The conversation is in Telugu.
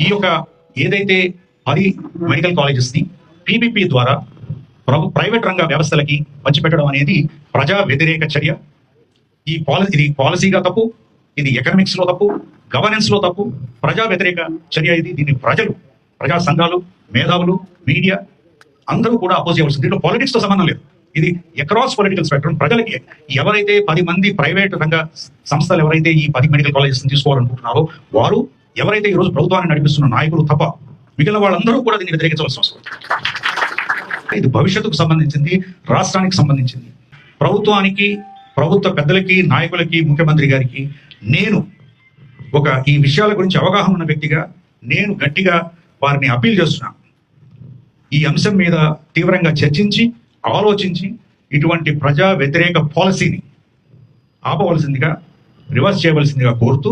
ఈ యొక్క ఏదైతే పది మెడికల్ కాలేజెస్ని పీపీపీ ద్వారా ప్రభు ప్రైవేట్ రంగ వ్యవస్థలకి పంచిపెట్టడం అనేది ప్రజా వ్యతిరేక చర్య. ఈ పాలసీ ఇది పాలసీగా తప్పు ఇది ఎకనామిక్స్లో తప్పు గవర్నెన్స్లో తప్పు ప్రజా వ్యతిరేక చర్య ఇది. దీన్ని ప్రజలు ప్రజా సంఘాలు మేధావులు మీడియా అందరూ కూడా అపోజ్ చేయవలసింది. దీంట్లో పాలిటిక్స్తో సంబంధం లేదు. ఇది అక్రాస్ పొలిటికల్ స్పెక్ట్రమ్ ప్రజలకి ఎవరైతే పది మంది ప్రైవేట్ రంగ సంస్థలు ఎవరైతే ఈ పది మెడికల్ కాలేజెస్ తీసుకోవాలనుకుంటున్నారో వారు ఎవరైతే ఈ రోజు ప్రభుత్వాన్ని నడిపిస్తున్న నాయకులు తప్ప మిగిలిన వాళ్ళందరూ కూడా దీన్ని వ్యతిరేకించవలసిన అవసరం ఇది భవిష్యత్తుకు సంబంధించింది రాష్ట్రానికి సంబంధించింది. ప్రభుత్వానికి ప్రభుత్వ పెద్దలకి నాయకులకి ముఖ్యమంత్రి గారికి నేను ఒక ఈ విషయాల గురించి అవగాహన ఉన్న వ్యక్తిగా నేను గట్టిగా వారిని అప్పీల్ చేస్తున్నాను ఈ అంశం మీద తీవ్రంగా చర్చించి ఆలోచించి ఇటువంటి ప్రజా వ్యతిరేక పాలసీని ఆపవలసిందిగా రివర్స్ చేయవలసిందిగా కోరుతూ